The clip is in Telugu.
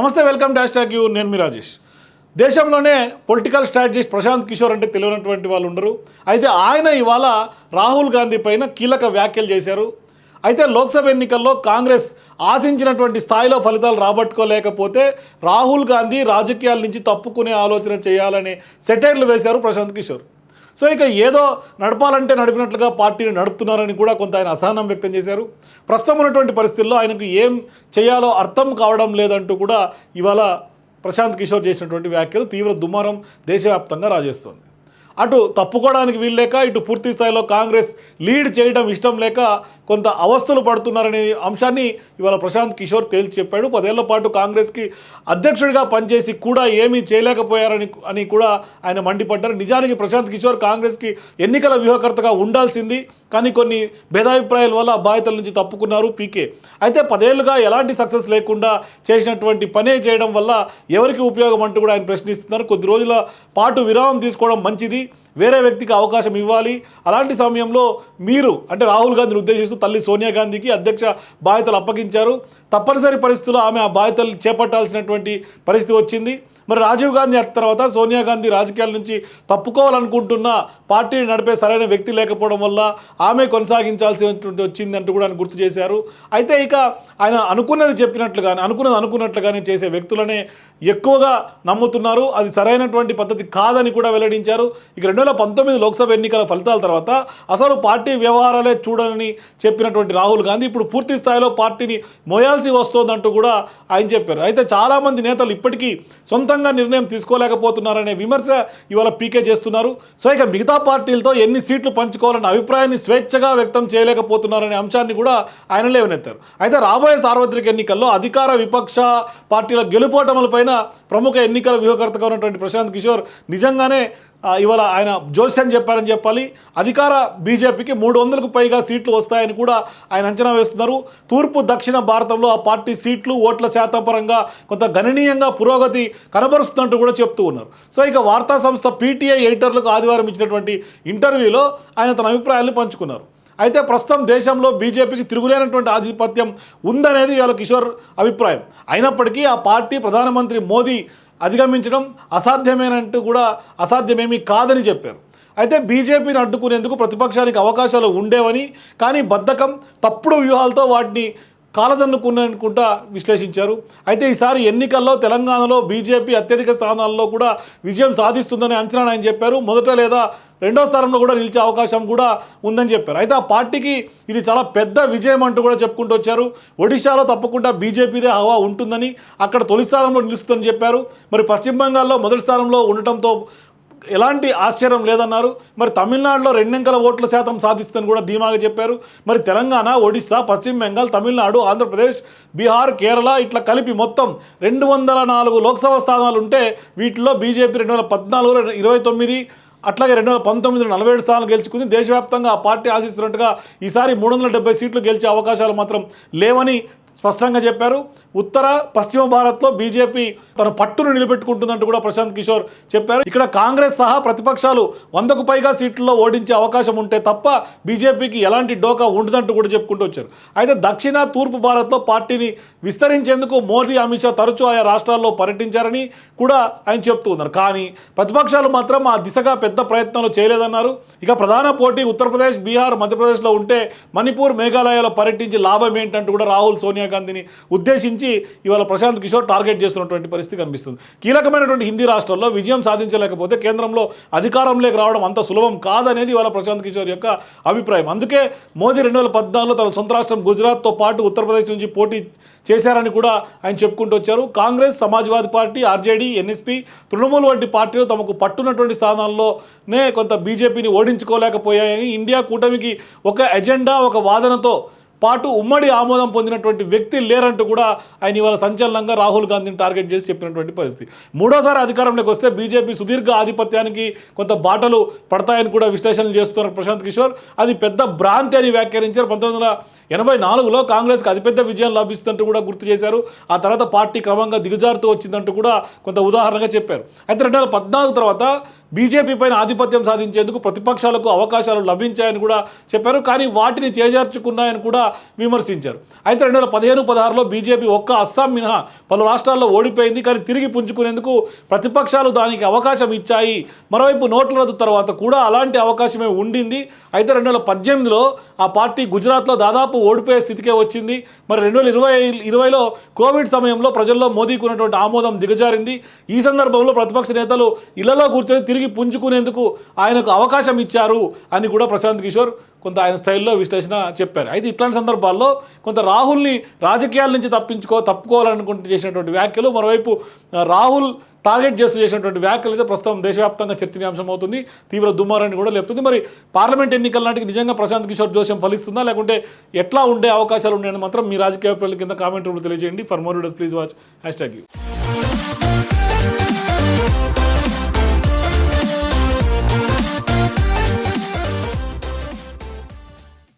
నమస్తే వెల్కమ్ డాష్ టాక్ యూ. నేను మీ రాజేష్. దేశంలోనే పొలిటికల్ స్ట్రాటజిస్ట్ ప్రశాంత్ కిషోర్ అంటే తెలియనటువంటి వాళ్ళు ఉండరు. అయితే ఆయన ఇవాళ రాహుల్ గాంధీ పైన కీలక వ్యాఖ్యలు చేశారు. అయితే లోక్సభ ఎన్నికల్లో కాంగ్రెస్ ఆశించినటువంటి స్థాయిలో ఫలితాలు రాబట్టుకోలేకపోతే రాహుల్ గాంధీ రాజకీయాల నుంచి తప్పుకునే ఆలోచన చేయాలని సెటైర్లు వేశారు ప్రశాంత్ కిషోర్. సో ఇక ఏదో నడపాలంటే నడిపినట్లుగా పార్టీని నడుపుతున్నారని కూడా కొంత ఆయన అసహనం వ్యక్తం చేశారు. ప్రస్తుతం ఉన్నటువంటి పరిస్థితుల్లో ఆయనకు ఏం చేయాలో అర్థం కావడం లేదంటూ కూడా ఇవాళ ప్రశాంత్ కిషోర్ చేసినటువంటి వ్యాఖ్యలు తీవ్ర దుమారం దేశవ్యాప్తంగా రాజేస్తోంది. అటు తప్పుకోవడానికి వీల్లేక ఇటు పూర్తి స్థాయిలో కాంగ్రెస్ లీడ్ చేయడం ఇష్టం లేక కొంత అవస్థలు పడుతున్నారనే అంశాన్ని ఇవాళ ప్రశాంత్ కిషోర్ తేల్చి చెప్పాడు. పదేళ్ళ పాటు కాంగ్రెస్కి అధ్యక్షుడిగా పనిచేసి కూడా ఏమీ చేయలేకపోయారని అని కూడా ఆయన మండిపడ్డారు. నిజానికి ప్రశాంత్ కిషోర్ కాంగ్రెస్కి ఎన్నికల వ్యూహకర్తగా ఉండాల్సింది కానీ కొన్ని భేదాభిప్రాయాల వల్ల బాధ్యతల నుంచి తప్పుకున్నారు పీకే. అయితే పదేళ్ళుగా ఎలాంటి సక్సెస్ లేకుండా చేసినటువంటి పనే చేయడం వల్ల ఎవరికి ఉపయోగం అంటూ కూడా ఆయన ప్రశ్నిస్తున్నారు. కొద్ది రోజుల పాటు విరామం తీసుకోవడం మంచిది. వేరే వ్యక్తికి అవకాశం ఇవ్వాలి. అలాంటి సమయంలో మీరు అంటే రాహుల్ గాంధీని ఉద్దేశిస్తూ తల్లి సోనియా గాంధీకి అధ్యక్ష బాధ్యతలు అప్పగించారు. తప్పనిసరి పరిస్థితుల్లో ఆమె ఆ బాధ్యతలు చేపట్టాల్సినటువంటి పరిస్థితి వచ్చింది. మరి రాజీవ్ గాంధీ అత్త తర్వాత సోనియా గాంధీ రాజకీయాల నుంచి తప్పుకోవాలనుకుంటున్న పార్టీని నడిపే సరైన వ్యక్తి లేకపోవడం వల్ల ఆమె కొనసాగించాల్సినటువంటి వచ్చిందంటూ కూడా ఆయన గుర్తు చేశారు. అయితే ఇక ఆయన అనుకున్నది చెప్పినట్లుగానే అనుకున్నది అనుకున్నట్లుగానే చేసే వ్యక్తులనే ఎక్కువగా నమ్ముతున్నారు. అది సరైనటువంటి పద్ధతి కాదని కూడా వెల్లడించారు. ఇక రెండు వేల పంతొమ్మిది లోక్సభ ఎన్నికల ఫలితాల తర్వాత అసలు పార్టీ వ్యవహారాలే చూడని చెప్పినటువంటి రాహుల్ గాంధీ ఇప్పుడు పూర్తి స్థాయిలో పార్టీని మోయాల్సి వస్తోందంటూ కూడా ఆయన చెప్పారు. అయితే చాలామంది నేతలు ఇప్పటికీ సొంతంగా నిర్ణయం తీసుకోలేకపోతున్నారనే విమర్శ ఇవాళ పీకే చేస్తున్నారు. సో ఇక మిగతా పార్టీలతో ఎన్ని సీట్లు పంచుకోవాలన్న అభిప్రాయాన్ని స్వేచ్ఛగా వ్యక్తం చేయలేకపోతున్నారనే అంశాన్ని కూడా ఆయన లేవనెత్తారు అయితే రాబోయే సార్వత్రిక ఎన్నికల్లో అధికార విపక్ష పార్టీల గెలుపోటములపైన ప్రముఖ ఎన్నికల వ్యూహకర్తగా ఉన్నటువంటి ప్రశాంత్ కిషోర్ నిజంగానే ఇవాళ ఆయన జోస్యం చెప్పారని చెప్పాలి. అధికార బీజేపీకి మూడు వందలకు పైగా సీట్లు వస్తాయని కూడా ఆయన అంచనా వేస్తున్నారు. తూర్పు దక్షిణ భారతంలో ఆ పార్టీ సీట్లు ఓట్ల శాతం పరంగా కొంత గణనీయంగా పురోగతి కనబరుస్తున్నట్టు కూడా చెప్తూ ఉన్నారు. సో ఇక వార్తా సంస్థ పీటీఐ ఎడిటర్లకు ఆదివారం ఇచ్చినటువంటి ఇంటర్వ్యూలో ఆయన తన అభిప్రాయాలను పంచుకున్నారు. అయితే ప్రస్తుతం దేశంలో బీజేపీకి తిరుగులేనటువంటి ఆధిపత్యం ఉందనేది ఇవాళ కిషోర్ అభిప్రాయం. అయినప్పటికీ ఆ పార్టీ ప్రధానమంత్రి మోదీ అధిగమించడం అసాధ్యమేనంటూ కూడా అసాధ్యమేమీ కాదని చెప్పారు. అయితే బీజేపీని అడ్డుకునేందుకు ప్రతిపక్షానికి అవకాశాలు ఉండేవని కానీ బద్ధకం తప్పుడు వ్యూహాలతో వాటిని కాలదన్నుకున్ననుకుంటా విశ్లేషించారు. అయితే ఈసారి ఎన్నికల్లో తెలంగాణలో బీజేపీ అత్యధిక స్థానాల్లో కూడా విజయం సాధిస్తుందని అంచనా ఆయన చెప్పారు. మొదట లేదా రెండో స్థానంలో కూడా నిలిచే అవకాశం కూడా ఉందని చెప్పారు. అయితే ఆ పార్టీకి ఇది చాలా పెద్ద విజయం అంటూ కూడా చెప్పుకుంటూ వచ్చారు. ఒడిశాలో తప్పకుండా బీజేపీదే హవా ఉంటుందని అక్కడ తొలి స్థానంలో నిలుస్తుందని చెప్పారు. మరి పశ్చిమ బెంగాల్లో మొదటి స్థానంలో ఉండటంతో ఎలాంటి ఆశ్చర్యం లేదన్నారు. మరి తమిళనాడులో రెండెంకల ఓట్ల శాతం సాధిస్తుందని కూడా ధీమాగా చెప్పారు. మరి తెలంగాణ ఒడిశా పశ్చిమ బెంగాల్ తమిళనాడు ఆంధ్రప్రదేశ్ బీహార్ కేరళ ఇట్లా కలిపి మొత్తం రెండు వందల నాలుగు లోక్సభ స్థానాలు ఉంటే వీటిలో బీజేపీ రెండు వేల పద్నాలుగు ఇరవై తొమ్మిది అట్లాగే రెండు వేల పంతొమ్మిదిలో నలభై ఏడు స్థానాలు గెలుచుకుంది. దేశవ్యాప్తంగా ఆ పార్టీ ఆశిస్తున్నట్టుగా ఈసారి మూడు వందల డెబ్బై సీట్లు గెలిచే అవకాశాలు మాత్రం లేవని స్పష్టంగా చెప్పారు. ఉత్తర పశ్చిమ భారత్లో బీజేపీ తన పట్టును నిలబెట్టుకుంటుందంటూ కూడా ప్రశాంత్ కిషోర్ చెప్పారు. ఇక్కడ కాంగ్రెస్ సహా ప్రతిపక్షాలు వందకు పైగా సీట్లలో ఓడించే అవకాశం ఉంటే తప్ప బీజేపీకి ఎలాంటి డోకా ఉండదంటూ కూడా చెప్పుకుంటూ వచ్చారు. అయితే దక్షిణ తూర్పు భారత్లో పార్టీని విస్తరించేందుకు మోదీ అమిత్ షా తరచూ ఆయా రాష్ట్రాల్లో పర్యటించారని కూడా ఆయన చెప్తూ ఉన్నారు. కానీ ప్రతిపక్షాలు మాత్రం ఆ దిశగా పెద్ద ప్రయత్నాలు చేయలేదన్నారు. ఇక ప్రధాన పోటీ ఉత్తరప్రదేశ్ బీహార్ మధ్యప్రదేశ్లో ఉంటే మణిపూర్ మేఘాలయలో పర్యటించి లాభం ఏంటంటూ కూడా రాహుల్ సోనియా గాంధీని ఉద్దేశించి ఇవాళ ప్రశాంత్ కిషోర్ టార్గెట్ చేస్తున్నటువంటి పరిస్థితి కనిపిస్తుంది. కీలకమైనటువంటి హిందీ రాష్ట్రాల్లో విజయం సాధించలేకపోతే కేంద్రంలో అధికారంలోకి రావడం అంత సులభం కాదనేది ఇవాళ ప్రశాంత్ కిషోర్ యొక్క అభిప్రాయం. అందుకే మోదీ రెండు వేల పద్నాలుగులో తన సొంత రాష్ట్రం గుజరాత్తో పాటు ఉత్తరప్రదేశ్ నుంచి పోటీ చేశారని కూడా ఆయన చెప్పుకుంటూ వచ్చారు. Congress Samajwadi party RJD NSP Trinamool వంటి పార్టీలు తమకు పట్టున్నటువంటి స్థానాల్లోనే కొంత బీజేపీని ఓడించుకోలేకపోయాయని ఇండియా కూటమికి ఒక ఎజెండా ఒక వాదనతో పాటు ఉమ్మడి ఆమోదం పొందినటువంటి వ్యక్తి లేరంటూ కూడా ఆయన ఇవాళ సంచలనంగా రాహుల్ గాంధీని టార్గెట్ చేసి చెప్పినటువంటి పరిస్థితి. మూడోసారి అధికారంలోకి వస్తే బీజేపీ సుదీర్ఘ ఆధిపత్యానికి కొంత బాటలు పడతాయని కూడా విశ్లేషణలు చేస్తున్నారు ప్రశాంత్ కిషోర్. అది పెద్ద భ్రాంతి అని వ్యాఖ్యానించారు. పంతొమ్మిది వందల ఎనభై నాలుగులో కాంగ్రెస్కి అతిపెద్ద విజయం లభిస్తుందంటూ కూడా గుర్తు చేశారు. ఆ తర్వాత పార్టీ క్రమంగా దిగజారుతూ వచ్చిందంటూ కూడా కొంత ఉదాహరణగా చెప్పారు. అయితే రెండు వేల పద్నాలుగు తర్వాత బీజేపీ పైన ఆధిపత్యం సాధించేందుకు ప్రతిపక్షాలకు అవకాశాలు లభించాయని కూడా చెప్పారు. కానీ వాటిని చేజార్చుకున్నాయని కూడా విమర్శించారు. అయితే రెండు వేల పదిహేను పదహారులో బీజేపీ ఒక్క అస్సాం మినహా పలు రాష్ట్రాల్లో ఓడిపోయింది. కానీ తిరిగి పుంజుకునేందుకు ప్రతిపక్షాలు దానికి అవకాశం ఇచ్చాయి. మరోవైపు నోట్ల రద్దు తర్వాత కూడా అలాంటి అవకాశమే ఉండింది. అయితే రెండు వేల పద్దెనిమిదిలో ఆ పార్టీ గుజరాత్లో దాదాపు ఓడిపోయే స్థితికే వచ్చింది. మరి రెండు వేల ఇరవై ఇరవైలో కోవిడ్ సమయంలో ప్రజల్లో మోదీకి ఉన్నటువంటి ఆమోదం దిగజారింది. ఈ సందర్భంలో ప్రతిపక్ష నేతలు ఇళ్ళలో కూర్చొని తిరిగి పుంజుకునేందుకు ఆయనకు అవకాశం ఇచ్చారు అని కూడా ప్రశాంత్ కిషోర్ కొంత ఆయన స్థైల్లో విశ్లేషణ చెప్పారు. అయితే ఇట్లాంటి సందర్భాల్లో కొంత రాహుల్ని రాజకీయాల నుంచి తప్పించుకో తప్పుకోవాలనుకుంటూ చేసినటువంటి వ్యాఖ్యలు మరోవైపు రాహుల్ టార్గెట్ చేస్తూ చేసినటువంటి వ్యాఖ్యలు అయితే ప్రస్తుతం దేశవ్యాప్తంగా చర్చనీయాంశం అవుతుంది. తీవ్ర దుమారాన్ని కూడా లేపుతుంది. మరి పార్లమెంట్ ఎన్నికల నాటికి నిజంగా ప్రశాంత్ కిషోర్ జోస్యం ఫలిస్తుందా? లేకుంటే ఎట్లా ఉండే అవకాశాలు ఉన్నాయని మాత్రం మీ రాజకీయ అభిప్రాయాల కింద కామెంట్ రూపంలో తెలియజేయండి. For more videos please watch hashtag you